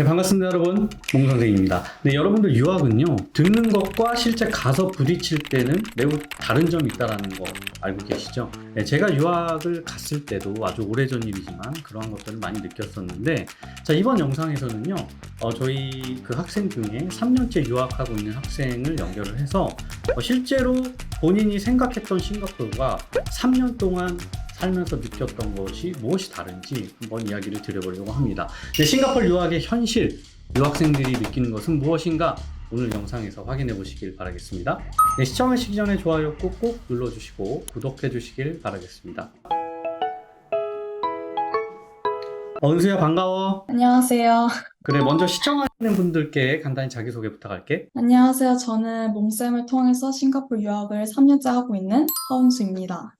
네, 반갑습니다, 여러분. 몽 선생입니다. 네, 여러분들 유학은요, 듣는 것과 실제 가서 부딪힐 때는 매우 다른 점이 있다는 거 알고 계시죠? 네, 제가 유학을 갔을 때도 아주 오래전 일이지만 그러한 것들을 많이 느꼈었는데, 자, 이번 영상에서는요, 어, 저희 그 학생 중에 3년째 유학하고 있는 학생을 연결을 해서 어, 실제로 본인이 생각했던 싱가포르가 3년 동안 살면서 느꼈던 것이 무엇이 다른지 한번 이야기를 드려보려고 합니다. 네, 싱가포르 유학의 현실, 유학생들이 느끼는 것은 무엇인가? 오늘 영상에서 확인해 보시길 바라겠습니다. 네, 시청하시기 전에 좋아요 꾹꾹 눌러주시고 구독해 주시길 바라겠습니다. 어, 은수야 반가워. 안녕하세요. 그래 먼저 시청하시는 분들께 간단히 자기소개 부탁할게. 안녕하세요. 저는 몽쌤을 통해서 싱가포르 유학을 3년째 하고 있는 허은수입니다.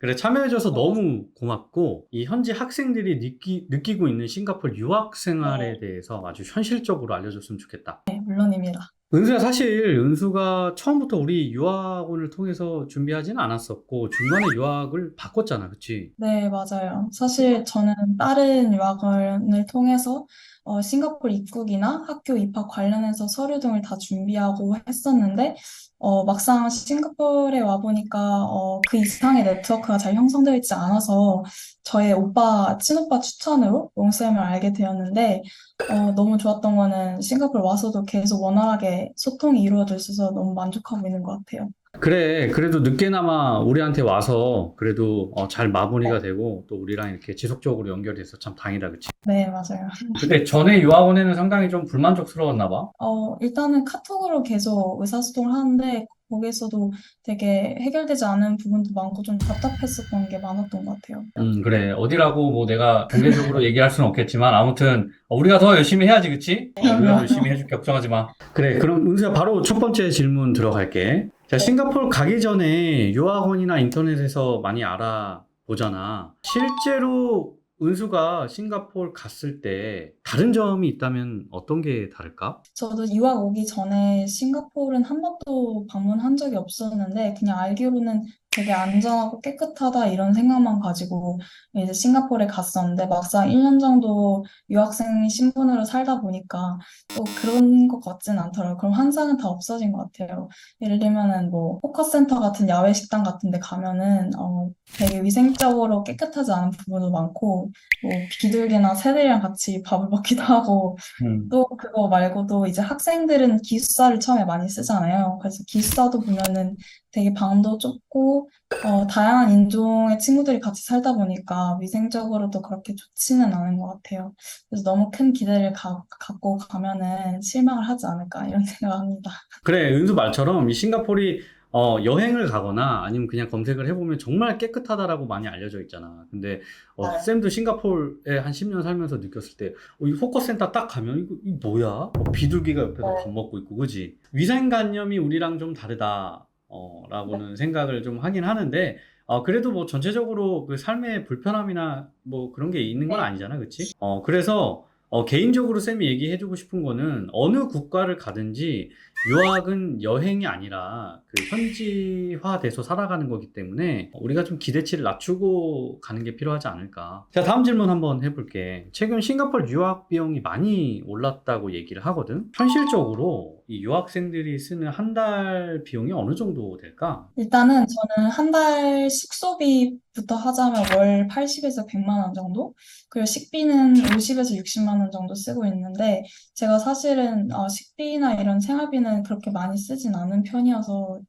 그래 참여해줘서 너무 고맙고 이 현지 학생들이 느끼, 느끼고 있는 싱가포르 유학 생활에 대해서 아주 현실적으로 알려줬으면 좋겠다. 네, 물론입니다. 은수야 사실 은수가 처음부터 우리 유학원을 통해서 준비하지는 않았었고 중간에 유학을 바꿨잖아, 그치? 네, 맞아요. 사실 저는 다른 유학원을 통해서 어, 싱가포르 입국이나 학교 입학 관련해서 서류 등을 다 준비하고 했었는데 어, 막상 싱가포르에 와보니까 어, 그 이상의 네트워크가 잘 형성되어 있지 않아서 저의 오빠, 친오빠 추천으로 몽쌤을 알게 되었는데 어, 너무 좋았던 거는 싱가포르 와서도 계속 원활하게 소통이 이루어져 있어서 너무 만족하고 있는 것 같아요. 그래, 그래도 늦게나마 우리한테 와서 그래도 어, 잘 마무리가 되고 또 우리랑 이렇게 지속적으로 연결돼서 참 다행이다, 그치? 네, 맞아요. 근데 전에 유학원에는 상당히 좀 불만족스러웠나 봐. 어, 일단은 카톡으로 계속 의사소통을 하는데 거기에서도 되게 해결되지 않은 부분도 많고 좀 답답했었던 게 많았던 것 같아요. 음, 그래. 어디라고 뭐 내가 공개적으로 얘기할 수는 없겠지만 아무튼 어, 우리가 더 열심히 해야지, 그치? 어, 우리가 더 열심히 해줄게. 걱정하지 마. 그래. 그럼 은수야 바로 첫 번째 질문 들어갈게. 자, 싱가포르 가기 전에 유학원이나 인터넷에서 많이 알아보잖아. 실제로 은수가 싱가포르 갔을 때 다른 점이 있다면 어떤 게 다를까? 저도 유학 오기 전에 싱가포르는 한 번도 방문한 적이 없었는데 그냥 알기로는 되게 안전하고 깨끗하다 이런 생각만 가지고 이제 싱가포르에 갔었는데 막상 1년 정도 유학생 신분으로 살다 보니까 또 그런 것 같진 않더라고요. 그럼 환상은 다 없어진 것 같아요. 예를 들면은 뭐 포커센터 같은 야외 식당 같은 데 가면은 어 되게 위생적으로 깨끗하지 않은 부분도 많고 뭐 비둘기나 새들이랑 같이 밥을 먹기도 하고 음. 또 그거 말고도 이제 학생들은 기숙사를 처음에 많이 쓰잖아요. 그래서 기숙사도 보면은 되게 방도 좁고 어, 다양한 인종의 친구들이 같이 살다 보니까 위생적으로도 그렇게 좋지는 않은 것 같아요. 그래서 너무 큰 기대를 가, 갖고 가면은 실망을 하지 않을까 이런 생각합니다. 그래, 은수 말처럼 이 싱가포르이 어, 여행을 가거나 아니면 그냥 검색을 해보면 정말 깨끗하다라고 많이 알려져 있잖아. 근데 어, 네. 쌤도 싱가포르에 한 10년 살면서 느꼈을 때 어, 이 포커센터 딱 가면 이거, 이거 뭐야? 어, 비둘기가 옆에서 네. 밥 먹고 있고, 그지? 위생관념이 우리랑 좀 다르다. 어, 라고는 생각을 좀 하긴 하는데 어, 그래도 뭐 전체적으로 그 삶의 불편함이나 뭐 그런 게 있는 건 네. 아니잖아, 그치? 어, 그래서 어, 개인적으로 쌤이 얘기해주고 싶은 거는 어느 국가를 가든지 유학은 여행이 아니라 그 현지화돼서 살아가는 거기 때문에 우리가 좀 기대치를 낮추고 가는 게 필요하지 않을까. 자, 다음 질문 한번 해볼게. 최근 싱가포르 유학 비용이 많이 올랐다고 얘기를 하거든. 현실적으로 이 유학생들이 쓰는 한 달 비용이 어느 정도 될까? 일단은 저는 한 달 식소비부터 하자면 월 80에서 100만 원 정도? 그리고 식비는 50에서 60만 원 정도 쓰고 있는데 제가 사실은 어, 식비나 이런 생활비는 그렇게 많이 쓰진 않은 편이어서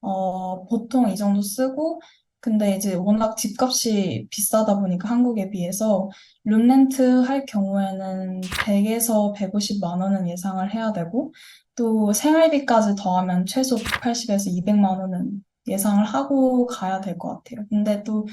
어, 보통 이 정도 쓰고 근데 이제 워낙 집값이 비싸다 보니까 한국에 비해서 룸렌트 할 경우에는 100에서 150만 원은 예상을 해야 되고 또 생활비까지 더하면 최소 180에서 200만 원은 예상을 하고 가야 될 것 같아요. 근데 또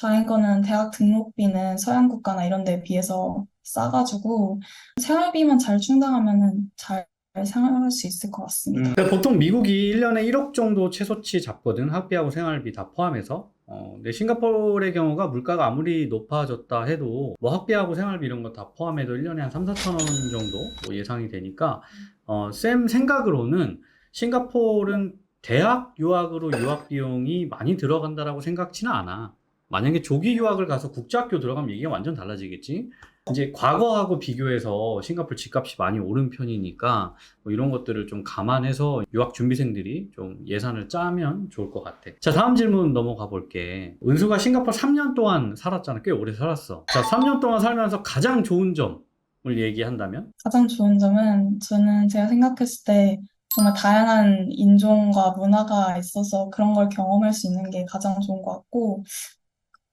다행인 거는 대학 등록비는 서양 국가나 이런 데에 비해서 싸가지고 생활비만 잘 충당하면은 잘 생활할 수 있을 것 같습니다. 근데 보통 미국이 1년에 1억 정도 최소치 잡거든. 학비하고 생활비 다 포함해서. 어, 근데 싱가포르의 경우가 물가가 아무리 높아졌다 해도 뭐 학비하고 생활비 이런 거 다 포함해도 1년에 한 3, 4천 원 정도 뭐 예상이 되니까 어, 쌤 생각으로는 싱가포르는 대학 유학으로 유학 비용이 많이 들어간다라고 생각지는 않아. 만약에 조기 유학을 가서 국제학교 들어가면 얘기가 완전 달라지겠지. 이제 과거하고 비교해서 싱가포르 집값이 많이 오른 편이니까 뭐 이런 것들을 좀 감안해서 유학 준비생들이 좀 예산을 짜면 좋을 것 같아. 자, 다음 질문 넘어가 볼게. 은수가 싱가포르 3년 동안 살았잖아. 꽤 오래 살았어. 자, 3년 동안 살면서 가장 좋은 점을 얘기한다면? 가장 좋은 점은 저는 제가 생각했을 때 정말 다양한 인종과 문화가 있어서 그런 걸 경험할 수 있는 게 가장 좋은 것 같고,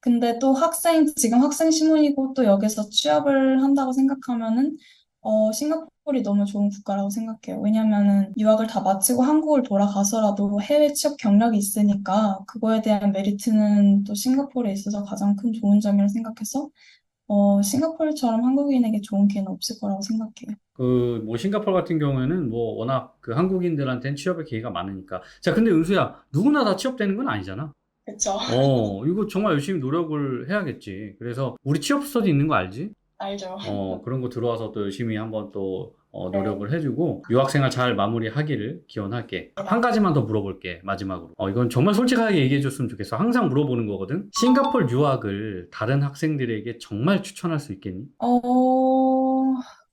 근데 또 학생, 지금 학생 신분이고 또 여기서 취업을 한다고 생각하면은, 어, 싱가포르이 너무 좋은 국가라고 생각해요. 왜냐면은 유학을 다 마치고 한국을 돌아가서라도 해외 취업 경력이 있으니까 그거에 대한 메리트는 또 싱가포르에 있어서 가장 큰 좋은 점이라고 생각해서, 어, 싱가포르처럼 한국인에게 좋은 기회는 없을 거라고 생각해요. 그, 뭐, 싱가포르 같은 경우에는 뭐, 워낙 그 한국인들한테는 취업의 기회가 많으니까. 자, 근데 은수야, 누구나 다 취업되는 건 아니잖아. 그쵸. 어, 이거 정말 열심히 노력을 해야겠지. 그래서 우리 취업 스터디 있는 거 알지? 알죠. 어, 그런 거 들어와서 또 열심히 한번 또 어, 네. 노력을 해주고 유학생활 잘 마무리하기를 기원할게. 한 가지만 더 물어볼게. 마지막으로. 어, 이건 정말 솔직하게 얘기해 줬으면 좋겠어. 항상 물어보는 거거든. 싱가포르 유학을 다른 학생들에게 정말 추천할 수 있겠니? 어,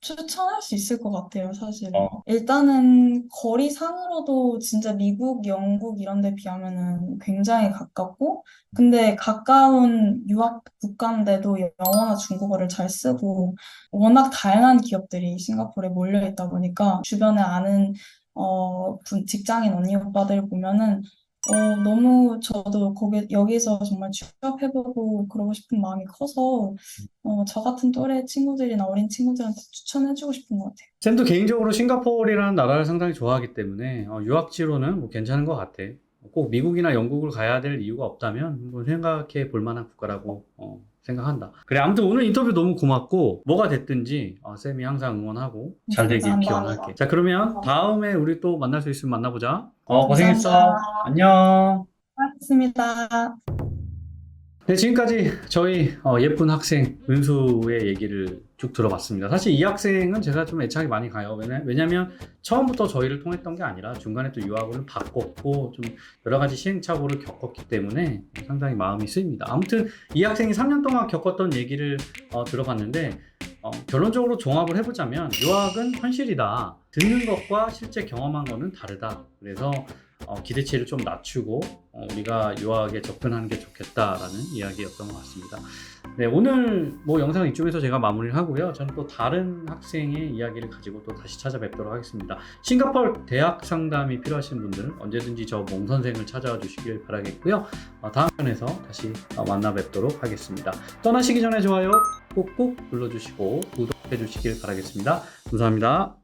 추천할 수 있을 것 같아요, 사실은. 어. 일단은 거리상으로도 진짜 미국, 영국 이런 데 비하면은 굉장히 가깝고, 근데 가까운 유학 국가인데도 영어나 중국어를 잘 쓰고, 워낙 다양한 기업들이 싱가포르에 몰려 있다 보니까 주변에 아는 어, 분- 직장인 언니 오빠들 보면은 어, 너무 저도 거기 여기서 정말 취업해보고 그러고 싶은 마음이 커서 어, 저 같은 또래 친구들이나 어린 친구들한테 추천해주고 싶은 것 같아요. 쌤도 개인적으로 싱가포르라는 나라를 상당히 좋아하기 때문에 어, 유학지로는 뭐 괜찮은 것 같아. 꼭 미국이나 영국을 가야 될 이유가 없다면 한번 생각해 볼 만한 국가라고 어, 생각한다. 그래, 아무튼 오늘 인터뷰 너무 고맙고 뭐가 됐든지 어, 쌤이 항상 응원하고 잘 되길. 기원할게. 자, 그러면 다음에 우리 또 만날 수 있으면 만나보자. 어, 고생했어. 감사합니다. 안녕. 고맙습니다. 네, 지금까지 저희 어, 예쁜 학생 은수의 얘기를 쭉 들어봤습니다. 사실 이 학생은 제가 좀 애착이 많이 가요. 왜냐, 왜냐면 처음부터 저희를 통했던 게 아니라 중간에 또 유학을 바꿨고 좀 여러 가지 시행착오를 겪었기 때문에 상당히 마음이 쓰입니다. 아무튼 이 학생이 3년 동안 겪었던 얘기를 어, 들어봤는데 어, 결론적으로 종합을 해보자면 유학은 현실이다. 듣는 것과 실제 경험한 거는 다르다. 그래서 어, 기대치를 좀 낮추고 어, 우리가 유학에 접근하는 게 좋겠다라는 이야기였던 것 같습니다. 네, 오늘 뭐 영상 이쯤에서 제가 마무리를 하고요. 저는 또 다른 학생의 이야기를 가지고 또 다시 찾아뵙도록 하겠습니다. 싱가포르 대학 상담이 필요하신 분들은 언제든지 저 몽 선생을 찾아와 주시길 바라겠고요. 어, 다음 편에서 다시 어, 만나 뵙도록 하겠습니다. 떠나시기 전에 좋아요 꾹꾹 눌러주시고 구독해 주시길 바라겠습니다. 감사합니다.